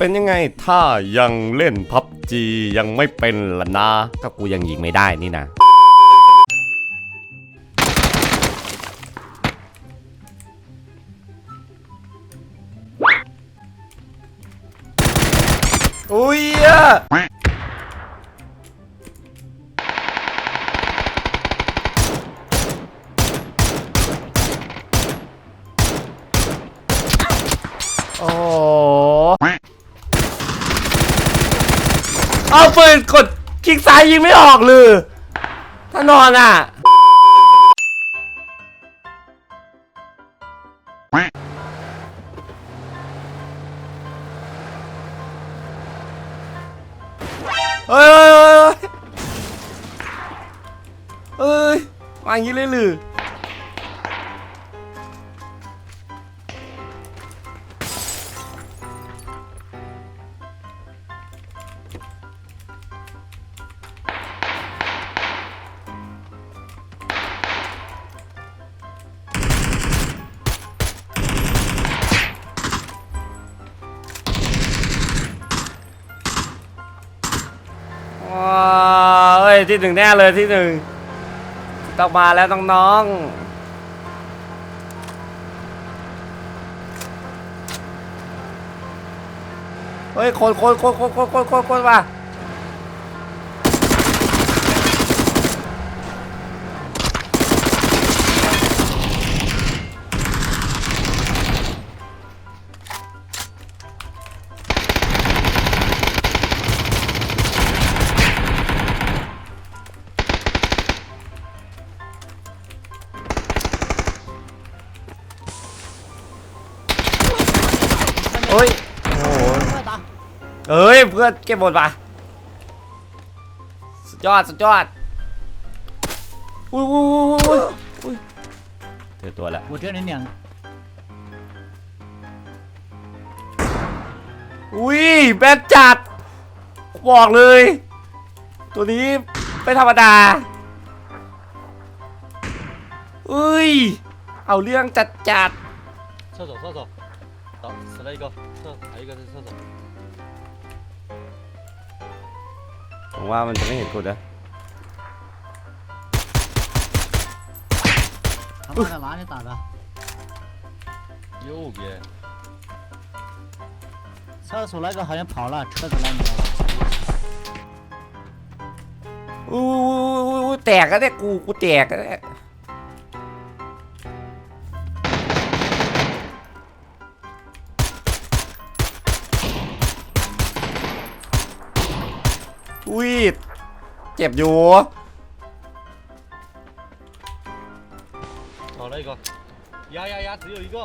เป็นยังไงถ้ายังเล่นพับจียังไม่เป็นล่ะนะก็กูยังยิงไม่ได้นี่นะอุ้ยอะโอ้ เอาปืนกดคลิกซ้ายยิงไม่ออกเลยถ้านอนอะ เฮ้ยเฮ้ยเฮ้ยเฮ้ยมาอย่างนี้เลยหรือ ว้าเอ้ยที่หนึ่งแน่เลยที่หนึ่งต้องมาแล้วน้องๆเฮ้ยคนคนคนคนคนคนคนคนว่ะ โอ้ยโอ้โเอ้ยเพื่อนเก็บหมดปะสุดยอดสุดยอดอุ้ยอุ้ยอุ้ยอุ้ยเจอตัวแล้วกูเชื่อในเนีงอุ้ยแบทจัดบอกเลย ตัวนี้ไม่ธรรมดาอุ้ยเอาเรื่องจัดจัดโซ่โซ่โซ่ 나 슬라이가 서-아이가 서서 ผมว่ามันจะไม่เห็นกูนะทำอะไรวะเนี่ยตัดอะ 여기에厕所那个好像跑了，车子来你了。อู้อู้อู้อู้อู้แตกก็ อุ้ยเจ็บอยู่ 找了一个，压压压，只有一个。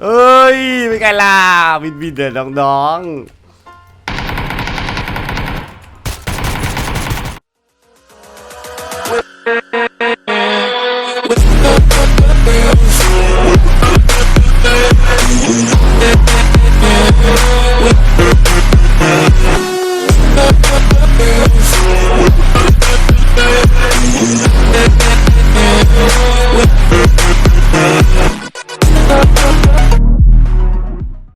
เอ้ยเป็นไงล่ะวินวินเดินน้องๆ